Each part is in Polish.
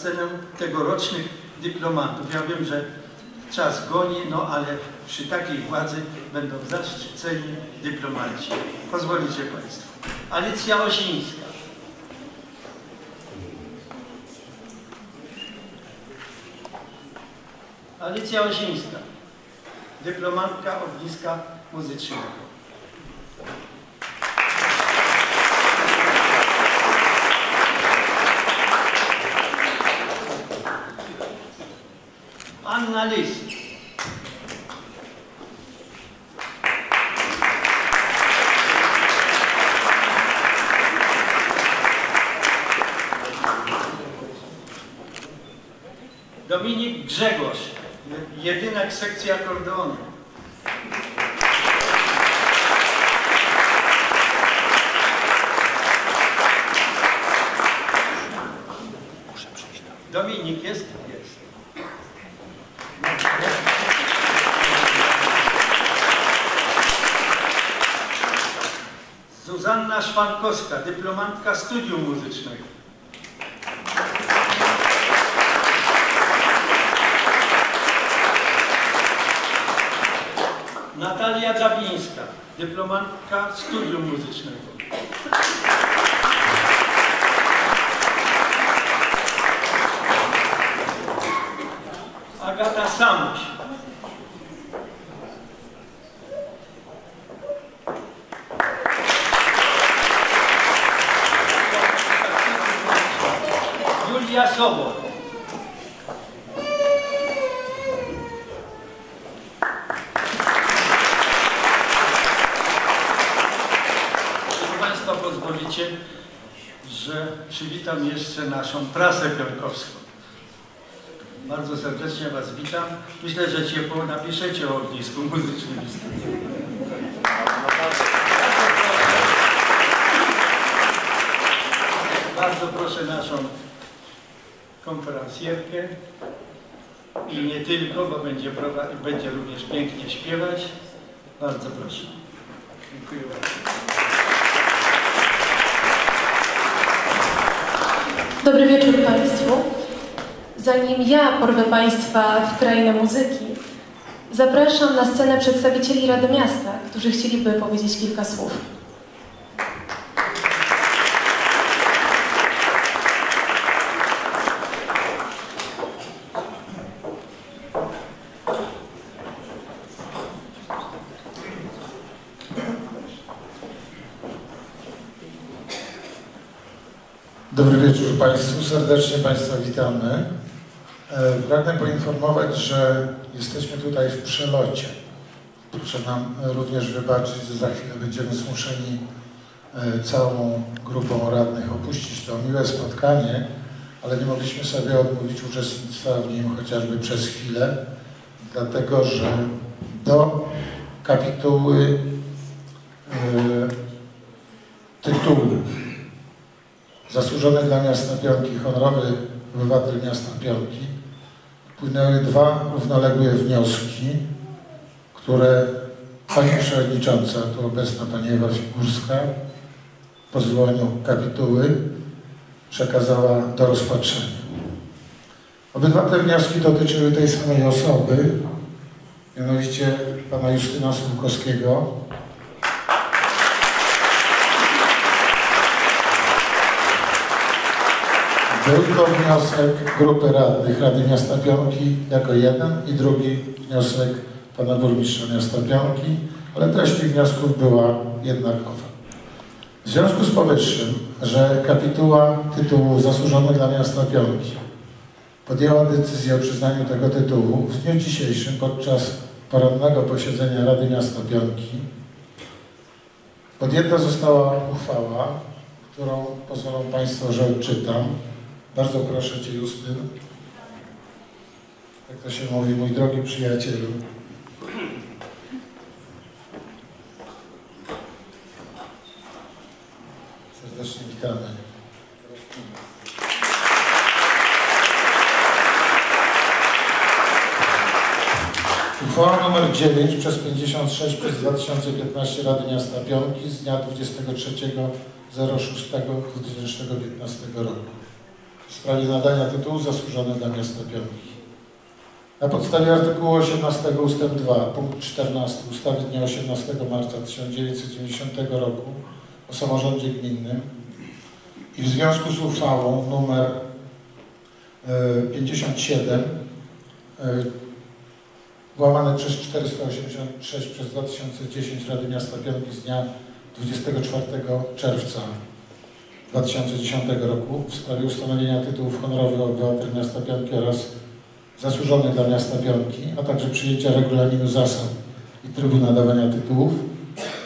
scenę tegorocznych dyplomatów. Ja wiem, że czas goni, no ale przy takiej władzy będą zaszczyceni dyplomaci. Pozwolicie Państwo. Alicja Osińska. Alicja Osińska, dyplomatka ogniska muzycznego. Anna List. Dominik Grzegorz, jedynak sekcji akordeonu. Dominik jest? Jest. Zuzanna Szwankowska, dyplomantka studium muzycznego. Natalia Drabińska, dyplomantka studium muzycznego. Agata Samuś. Julia Sobor. Jeśli Państwo pozwolicie, że przywitam jeszcze naszą prasę pionkowską. Bardzo serdecznie Was witam. Myślę, że ciepło napiszecie o ognisku muzycznym. Bardzo proszę naszą konferencjerkę i nie tylko, bo będzie, będzie również pięknie śpiewać. Bardzo proszę. Dziękuję bardzo. Dobry wieczór Państwu. Zanim ja porwę Państwa w krainę muzyki, zapraszam na scenę przedstawicieli Rady Miasta, którzy chcieliby powiedzieć kilka słów. Dobry wieczór Państwu, serdecznie Państwa witamy. E, Pragnę poinformować, że jesteśmy tutaj w przelocie. Proszę nam również wybaczyć, że za chwilę będziemy zmuszeni e, całą grupą radnych opuścić to miłe spotkanie, ale nie mogliśmy sobie odmówić uczestnictwa w nim chociażby przez chwilę, dlatego że do kapituły e, tytułu Zasłużony dla miasta Pionki, honorowy obywatel miasta Pionki, wpłynęły dwa równoległe wnioski, które Pani Przewodnicząca, tu obecna Pani Ewa Figurska, po zwołaniu kapituły przekazała do rozpatrzenia. Obydwa te wnioski dotyczyły tej samej osoby, mianowicie Pana Justyna Słupkowskiego, To wniosek grupy radnych Rady Miasta Pionki jako jeden i drugi wniosek pana burmistrza miasta Pionki, ale treść tych wniosków była jednakowa. W związku z powyższym, że kapituła tytułu zasłużony dla miasta Pionki podjęła decyzję o przyznaniu tego tytułu w dniu dzisiejszym podczas porannego posiedzenia Rady Miasta Pionki podjęta została uchwała, którą pozwolą Państwo, że odczytam. Bardzo proszę Cię, Justyn. Jak to się mówi, mój drogi przyjacielu. Serdecznie witamy. Uchwała nr 9 przez 56 przez 2015 Rady Miasta Pionki z dnia 23.06.2015 roku. W sprawie nadania tytułu zasłużony dla miasta Pionki. Na podstawie artykułu 18 ust. 2 punkt 14 ustawy dnia 18 marca 1990 roku o samorządzie gminnym i w związku z uchwałą e, 57 e, łamane przez 486 przez 2010 Rady Miasta Pionki z dnia 24 czerwca 2010 roku w sprawie ustanowienia tytułów honorowych obywatel miasta Pionki oraz zasłużony dla miasta Pionki, a także przyjęcia regulaminu zasad i trybu nadawania tytułów,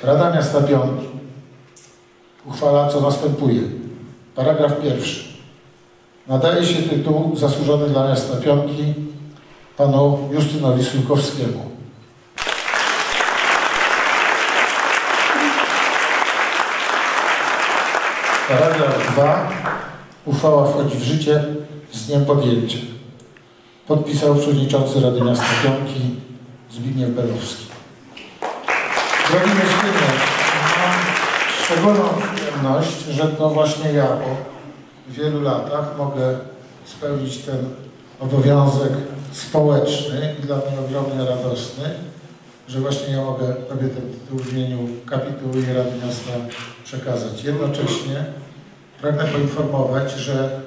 Rada Miasta Pionki uchwala co następuje. Paragraf pierwszy. Nadaje się tytuł zasłużony dla miasta Pionki panu Justynowi Sulkowskiemu. Paragraf 2. Uchwała wchodzi w życie z dniem podjęcia. Podpisał przewodniczący Rady Miasta Pionki Zbigniew Belowski. Drogi mieszkanie, mam szczególną przyjemność, że to właśnie ja po wielu latach mogę spełnić ten obowiązek społeczny i dla mnie ogromnie radosny, że właśnie ja mogę Tobie ten tytuł w imieniu kapituły i Rady Miasta przekazać. Jednocześnie pragnę poinformować, że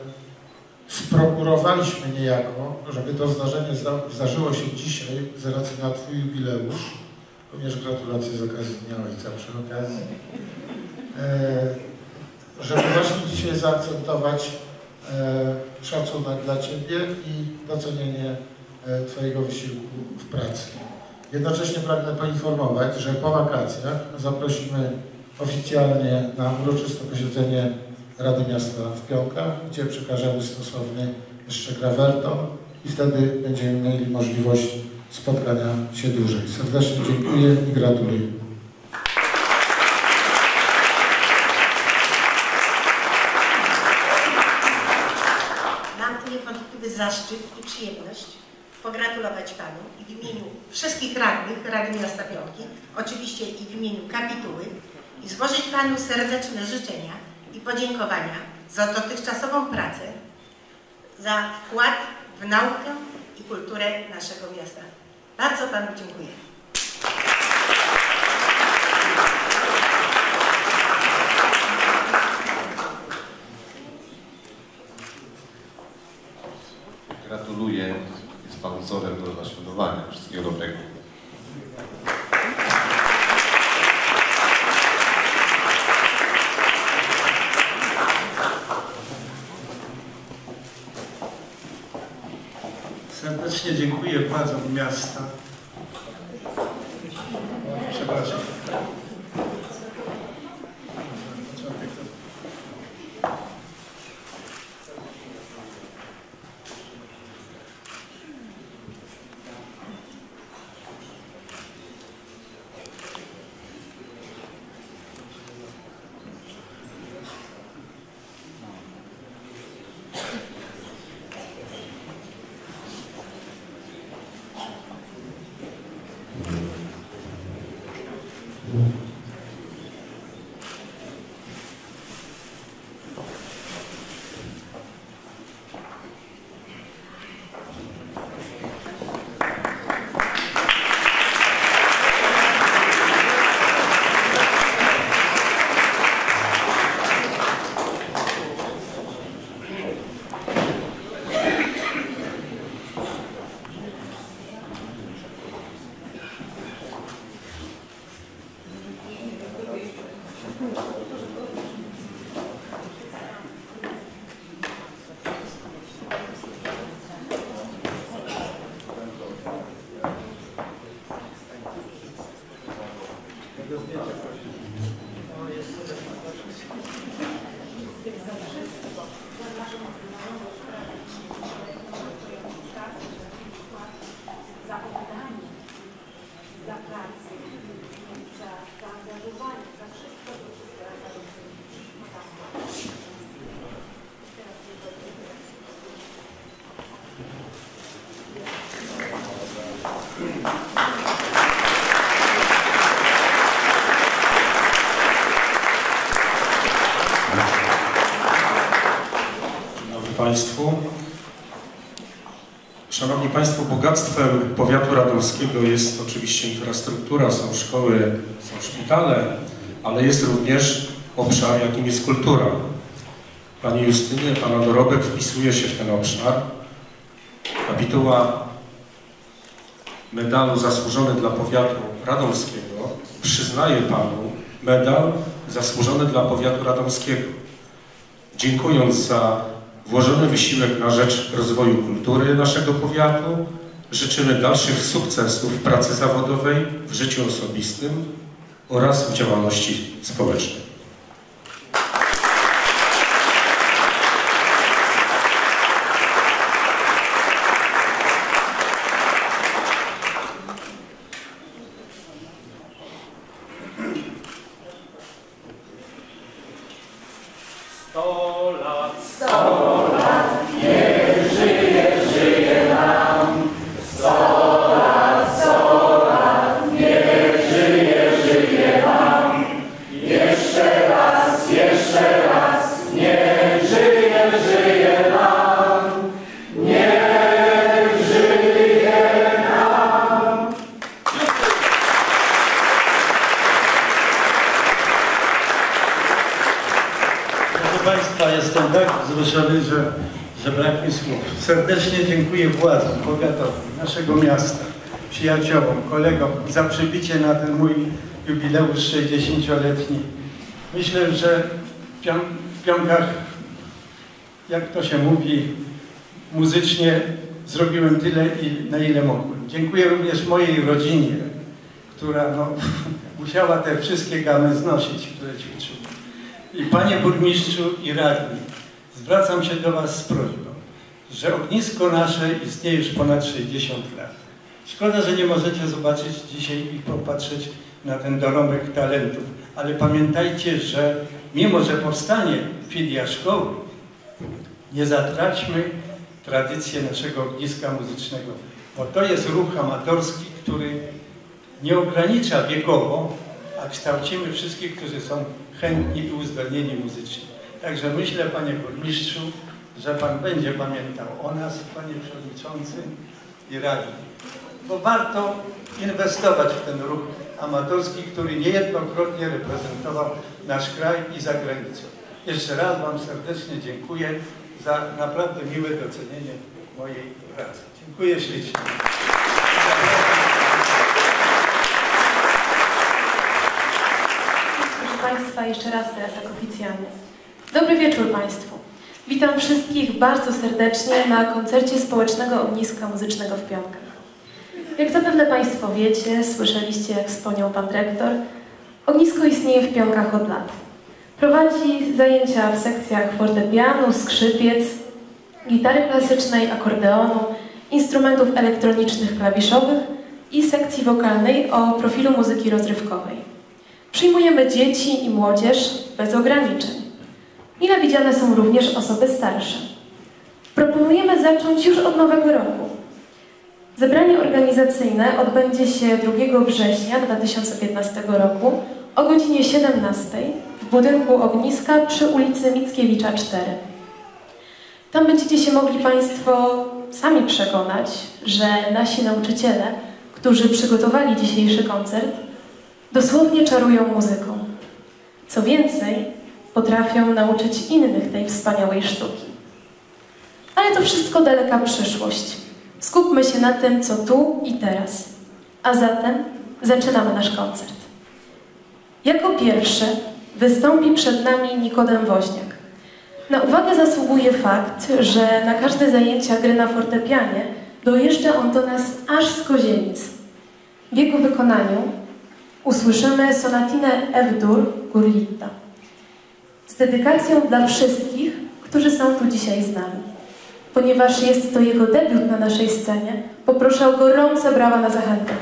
sprokurowaliśmy niejako, żeby to zdarzenie zda- zdarzyło się dzisiaj z racji na Twój jubileusz, również gratulacje z okazji Dnia Ojca przy okazji, e, żeby właśnie dzisiaj zaakcentować e, szacunek dla Ciebie i docenienie e, Twojego wysiłku w pracy. Jednocześnie pragnę poinformować, że po wakacjach zaprosimy oficjalnie na uroczyste posiedzenie Rady Miasta w Pionkach, gdzie przekażemy stosowny jeszcze grawerton i wtedy będziemy mieli możliwość spotkania się dłużej. Serdecznie dziękuję i gratuluję. Mam tu niewątpliwy zaszczyt i przyjemność pogratulować Panu i w imieniu wszystkich radnych Rady Miasta Pionki, oczywiście i w imieniu kapituły i złożyć Panu serdeczne życzenia i podziękowania za dotychczasową pracę, za wkład w naukę i kulturę naszego miasta. Bardzo Panu dziękuję. Gratuluję. Jest Pan wzorem do naśladowania. Wszystkiego dobrego. Serdecznie dziękuję władzom miasta. Państwu. Szanowni Państwo, bogactwem powiatu radomskiego jest oczywiście infrastruktura, są szkoły, są szpitale, ale jest również obszar, jakim jest kultura. Panie Justynie, Pana dorobek wpisuje się w ten obszar. Kapituła medalu zasłużony dla powiatu radomskiego przyznaje Panu medal zasłużony dla powiatu radomskiego. Dziękując za włożony wysiłek na rzecz rozwoju kultury naszego powiatu, życzymy dalszych sukcesów w pracy zawodowej, w życiu osobistym oraz w działalności społecznej. Naszego miasta, przyjaciołom, kolegom za przybicie na ten mój jubileusz 60-letni. Myślę, że w, pionkach, jak to się mówi, muzycznie zrobiłem tyle, na ile mogłem. Dziękuję również mojej rodzinie, która no, musiała te wszystkie gamy znosić, które ćwiczyłem. I Panie Burmistrzu i Radni, zwracam się do Was z prośbą, że ognisko nasze istnieje już ponad 60 lat. Szkoda, że nie możecie zobaczyć dzisiaj i popatrzeć na ten dorobek talentów, ale pamiętajcie, że mimo, że powstanie filia szkoły, nie zatraćmy tradycji naszego ogniska muzycznego, bo to jest ruch amatorski, który nie ogranicza wiekowo, a kształcimy wszystkich, którzy są chętni i uzdolnieni muzycznie. Także myślę, Panie Burmistrzu, że Pan będzie pamiętał o nas, Panie Przewodniczący i Radni. Bo warto inwestować w ten ruch amatorski, który niejednokrotnie reprezentował nasz kraj i za granicą. Jeszcze raz Wam serdecznie dziękuję za naprawdę miłe docenienie mojej pracy. Dziękuję ślicznie. Proszę Państwa, jeszcze raz teraz tak oficjalnie. Dobry wieczór Państwu. Witam wszystkich bardzo serdecznie na koncercie społecznego ogniska muzycznego w Pionkach. Jak zapewne Państwo wiecie, słyszeliście, jak wspomniał Pan Dyrektor, ognisko istnieje w Pionkach od lat. Prowadzi zajęcia w sekcjach fortepianu, skrzypiec, gitary klasycznej, akordeonu, instrumentów elektronicznych klawiszowych i sekcji wokalnej o profilu muzyki rozrywkowej. Przyjmujemy dzieci i młodzież bez ograniczeń. Mile widziane są również osoby starsze. Proponujemy zacząć już od nowego roku. Zebranie organizacyjne odbędzie się 2 września 2015 roku o godzinie 17 w budynku ogniska przy ulicy Mickiewicza 4. Tam będziecie się mogli Państwo sami przekonać, że nasi nauczyciele, którzy przygotowali dzisiejszy koncert, dosłownie czarują muzyką. Co więcej, potrafią nauczyć innych tej wspaniałej sztuki. Ale to wszystko daleka przyszłość. Skupmy się na tym, co tu i teraz. A zatem zaczynamy nasz koncert. Jako pierwszy wystąpi przed nami Nikodem Woźniak. Na uwagę zasługuje fakt, że na każde zajęcia gry na fortepianie dojeżdża on do nas aż z Kozienic. W jego wykonaniu usłyszymy sonatinę F-dur Gurlitta z dedykacją dla wszystkich, którzy są tu dzisiaj z nami. Ponieważ jest to jego debiut na naszej scenie, poproszę o gorące brawa na zachętę.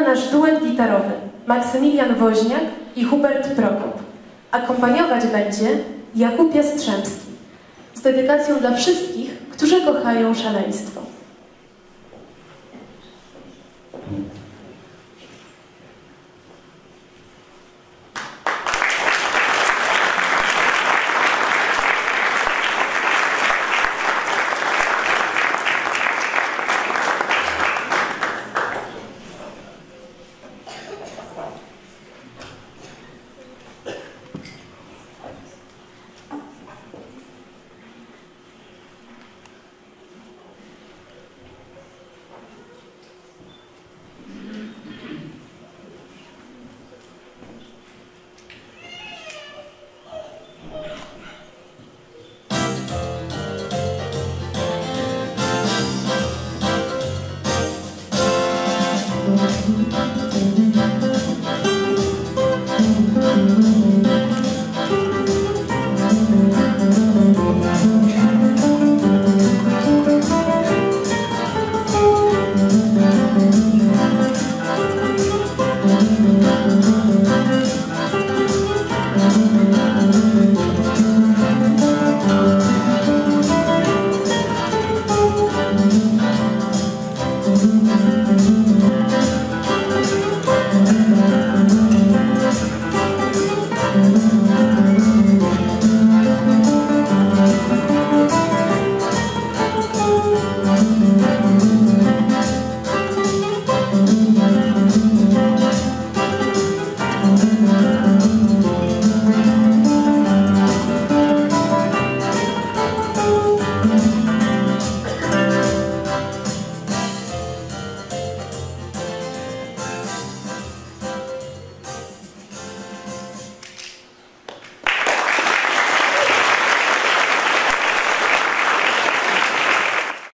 Nasz duet gitarowy Maksymilian Woźniak i Hubert Prokop. Akompaniować będzie Jakub Jastrzębski z dedykacją dla wszystkich, którzy kochają szaleństwo.